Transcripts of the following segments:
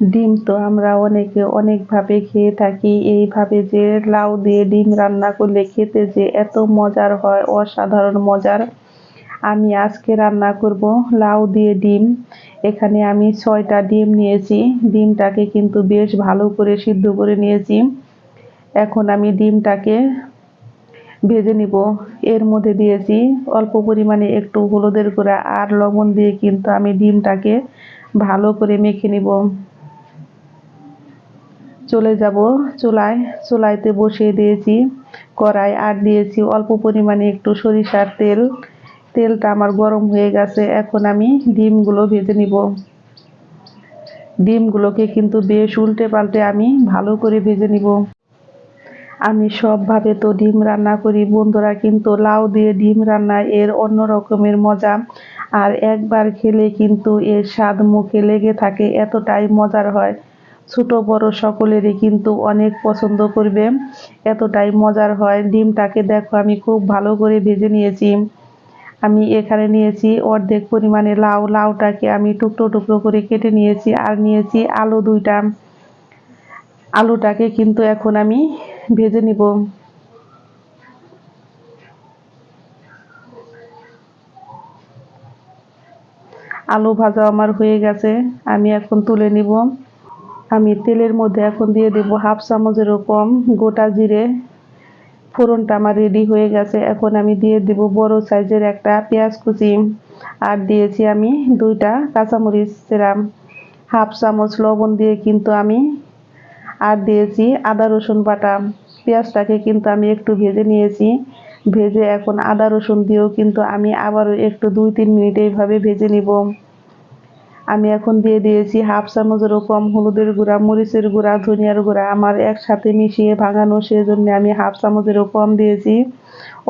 ডিম তো আমরা অনেকে অনেকভাবে খেয়ে থাকি। এইভাবে যে লাউ দিয়ে ডিম রান্না করলে খেতে যে এত মজার হয়, অসাধারণ মজার। আমি আজকে রান্না করব লাউ দিয়ে ডিম। এখানে আমি ছয়টা ডিম নিয়েছি। ডিমটাকে কিন্তু বেশ ভালো করে সিদ্ধ করে নিয়েছি। এখন আমি ডিমটাকে ভেজে নিব। এর মধ্যে দিয়েছি অল্প পরিমাণে একটু হলুদের গুঁড়া আর লবণ দিয়ে কিন্তু আমি ডিমটাকে ভালো করে মেখে নিব। চলে যাব। চুলায়, চুলাইতে বসিয়ে দিয়েছি কড়াই। আর দিয়েছি অল্প পরিমাণে একটু সরিষার তেল। তেলটা আমার গরম হয়ে গেছে, এখন আমি ডিমগুলো ভেজে নিব। ডিমগুলোকে কিন্তু বেশ উল্টে পাল্টে আমি ভালো করে ভেজে নিব। আমি সবভাবে তো ডিম রান্না করি, বন্ধুরা কিন্তু লাউ দিয়ে ডিম রান্না এর অন্য রকমের মজা। আর একবার খেলে কিন্তু এর স্বাদ মুখে লেগে থাকে, এতটাই মজার হয়। ছোট, বড় সকলেরই কিন্তু অনেক পছন্দ করবে। এতটাই মজার হয়। ডিমটাকে দেখো, আমি খুব ভালো করে ভেজে নিয়েছি। আমি এখানে নিয়েছি অর্ধেক পরিমাণে লাউ। লাউটাকে আমি টুকরো টুকরো করে কেটে নিয়েছি আর নিয়েছি আলু দুইটা। আলুটাকে কিন্তু এখন আমি ভেজে নিব। আলু ভাজা আমার হয়ে গেছে। আমি এখন তুলে নিব। আমি তেলের মধ্যে এখন দিয়ে দেব হাফ চামচের কম গোটা জিরে। ফোড়নটা আমার রেডি হয়ে গেছে। এখন আমি দিয়ে দেব বড় সাইজের একটা পেঁয়াজ কুচি। আর দিয়েছি আমি দুইটা কাঁচামরিচ সেরাম। হাফ চামচ লবণ দিয়ে কিন্তু আমি আর দিয়েছি আদা, রসুন বাটা। পেঁয়াজটাকে কিন্তু আমি একটু ভেজে নিয়েছি। ভেজে এখন আদা, রসুন দিয়েও কিন্তু আমি আবারও একটু দুই, তিন মিনিট এইভাবে ভেজে নিব। আমি এখন দিয়ে দিয়েছি হাফ চামচেরও কম হলুদের গুঁড়া, মরিচের গুঁড়া, ধনিয়ার গুঁড়া। আমার একসাথে মিশিয়ে ভাঙানো সেজন্য আমি হাফ চামচেরও কম দিয়েছি।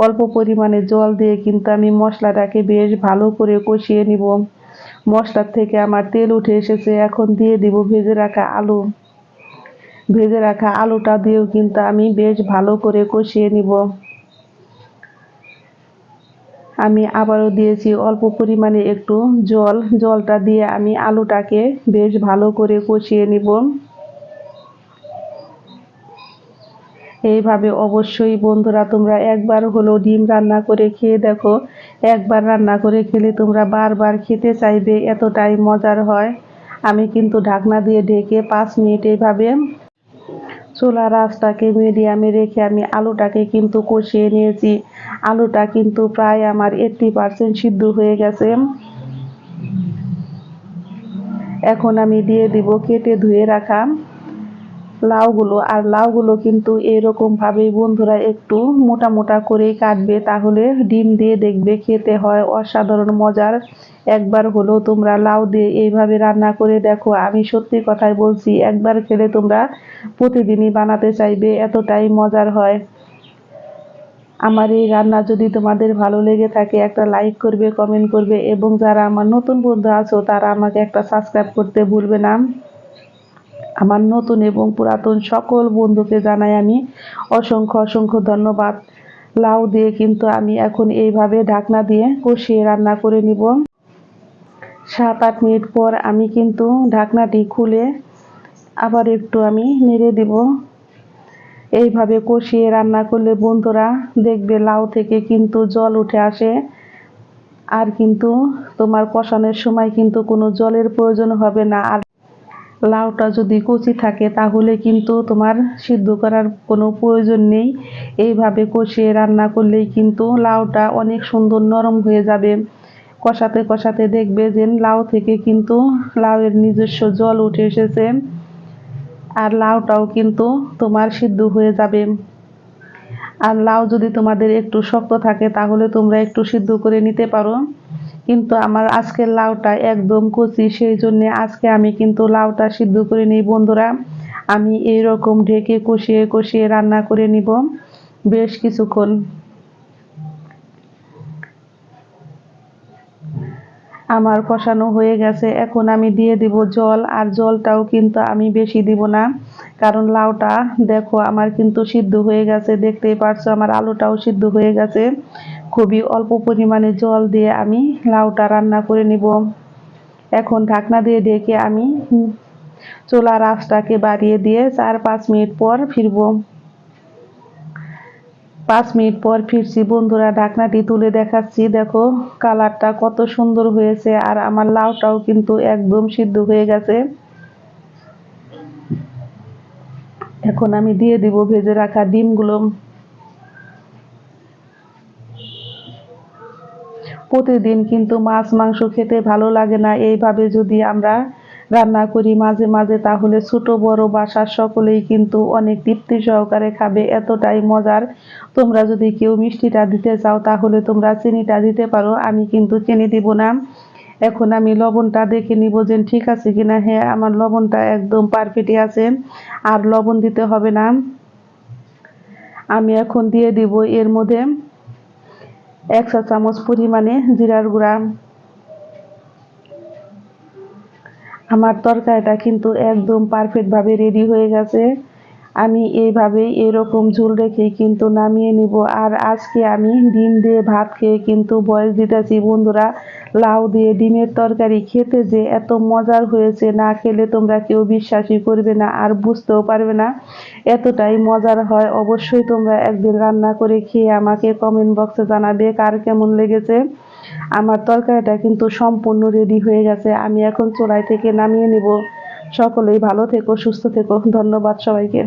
অল্প পরিমাণে জল দিয়ে কিন্তু আমি মশলাটাকে বেশ ভালো করে কষিয়ে নিব। মশলার থেকে আমার তেল উঠে এসেছে, এখন দিয়ে দিব ভেজে রাখা আলু। ভেজে রাখা আলুটা দিয়েও কিন্তু আমি বেশ ভালো করে কষিয়ে নিব। আমি আবারও দিয়েছি অল্প পরিমাণে একটু জল। জলটা দিয়ে আমি আলুটাকে বেশ ভালো করে কষিয়ে নিব। এইভাবে অবশ্যই বন্ধুরা তোমরা একবার হলো ডিম রান্না করে খেয়ে দেখো। একবার রান্না করে খেলে তোমরা বারবার খেতে চাইবে, এতটাই মজার হয়। আমি কিন্তু ঢাকনা দিয়ে ঢেকে পাঁচ মিনিট এইভাবে চুলা রাসটাকে মিডিয়ামে রেখে আমি আলুটাকে কিন্তু কষিয়ে নিয়েছি। আলুটা কিন্তু প্রায় আমার এইট্টি পারসেন্ট সিদ্ধ হয়ে গেছে। এখন আমি দিয়ে দিব কেটে ধুয়ে রাখা লাউগুলো। আর লাউগুলো কিন্তু এরকম ভাবেই বন্ধুরা একটু মোটা মোটা করেই কাটবে, তাহলে ডিম দিয়ে দেখবে খেতে হয় অসাধারণ মজার। একবার হলেও তোমরা লাউ দিয়ে এইভাবে রান্না করে দেখো। আমি সত্যি কথাই বলছি, একবার খেলে তোমরা প্রতিদিনই বানাতে চাইবে, এতটাই মজার হয়। আমার এই রান্না যদি তোমাদের ভালো লেগে থাকে, একটা লাইক করবে কমেন্ট করবে, এবং যারা আমার নতুন বন্ধু আছো, তারা আমাকে একটা সাবস্ক্রাইব করতে ভুলবে না। আমার নতুন এবং পুরাতন সকল বন্ধুকে জানাই আমি অসংখ্য অসংখ্য ধন্যবাদ। লাউ দিয়ে কিন্তু আমি এখন এইভাবে ঢাকনা দিয়ে কষিয়ে রান্না করে নিব। সাত আট মিনিট পর আমি কিন্তু ঢাকনাটি খুলে আবার একটু আমি নেড়ে দিব। এইভাবে কষিয়ে রান্না করলে বন্ধুরা দেখবে লাউ থেকে কিন্তু জল উঠে আসে। আর কিন্তু তোমার কষানোর সময় কিন্তু কোনো জলের প্রয়োজন হবে না। আর লাউটা যদি কচি থাকে তাহলে কিন্তু তোমার সিদ্ধ করার কোনো প্রয়োজন নেই। এইভাবে কষিয়ে রান্না করলেই কিন্তু লাউটা অনেক সুন্দর নরম হয়ে যাবে। কষাতে কষাতে দেখবে যে লাউ থেকে কিন্তু লাউয়ের নিজস্ব জল উঠে এসেছে। আর লাউটাও কিন্তু তোমার সিদ্ধ হয়ে যাবে। আর লাউ যদি তোমাদের একটু শক্ত থাকে, তাহলে তোমরা একটু সিদ্ধ করে নিতে পারো। কিন্তু আমার আজকের লাউটা একদম কচি, সেই জন্য আজকে আমি কিন্তু লাউটা সিদ্ধ করে নিই, বন্ধুরা। আমি এই রকম ঢেকে কষিয়ে কষিয়ে রান্না করে নিব বেশ কিছুক্ষণ। আমার কষানো হয়ে গেছে। এখন আমি দিয়ে দিব জল, আর জলটাও কিন্তু আমি বেশি দিব না। কারণ লাউটা, দেখো, আমার কিন্তু সিদ্ধ হয়ে গেছে। দেখতেই পারছ, আমার আলুটাও সিদ্ধ হয়ে গেছে। খুবই অল্প পরিমাণে জল দিয়ে আমি লাউটা রান্না করে নিব। এখন ঢাকনা দিয়ে ডেকে আমি চোলা আঁচটাকে বাড়িয়ে দিয়ে চার পাঁচ মিনিট পর ফিরবো। পাঁচ মিনিট পর ফিরছি। বন্ধুরা ঢাকনাটি তুলে দেখাচ্ছি। দেখো, কালারটা কত সুন্দর হয়েছে আর আমার লাউটাও কিন্তু একদম সিদ্ধ হয়ে গেছে। এখন আমি দিয়ে দিব ভেজে রাখা ডিমগুলো। প্রতিদিন কিন্তু মাছ, মাংস খেতে ভালো লাগে না। এইভাবে যদি আমরা রান্না করি মাঝে মাঝে তাহলে ছোট বড় বাসার সকলেই কিন্তু অনেক তৃপ্তি সহকারে খাবে, এতটাই মজার। তোমরা যদি কেউ মিষ্টিটা দিতে চাও তাহলে তোমরা চিনিটা দিতে পারো, আমি কিন্তু চিনি দিব না। এখন আমি লবণটা দেখে নিব যে ঠিক আছে কিনা। হ্যাঁ আমার লবণটা একদম পারফেক্টই আছে, আর লবণ দিতে হবে না। আমি এখন দিয়ে দিব এর মধ্যে এক চা চামচ পরিমাণে জিরার গুঁড়া। আমার তরকারিটা কিন্তু একদম পারফেক্টভাবে রেডি হয়ে গেছে। আমি এইভাবেই এরকম ঝোল রেখেই কিন্তু নামিয়ে নিব। আর আজকে আমি ডিম দিয়ে ভাত খেয়ে কিন্তু বয়স দিতেছি বন্ধুরা। লাউ দিয়ে ডিমের তরকারি খেতে যে এত মজার হয়েছে, না খেলে তোমরা কেউ বিশ্বাসই করবে না আর বুঝতেও পারবে না। এতটাই মজার হয়, অবশ্যই তোমরা একদিন রান্না করে খেয়ে আমাকে কমেন্ট বক্সে জানাবে কার কেমন লেগেছে। আমার তরকারিটা কিন্তু সম্পূর্ণ রেডি হয়ে গেছে। আমি এখন চোলাই থেকে নামিয়ে নিব। সকলেই ভালো থেকো, সুস্থ থেকো। ধন্যবাদ সবাইকে।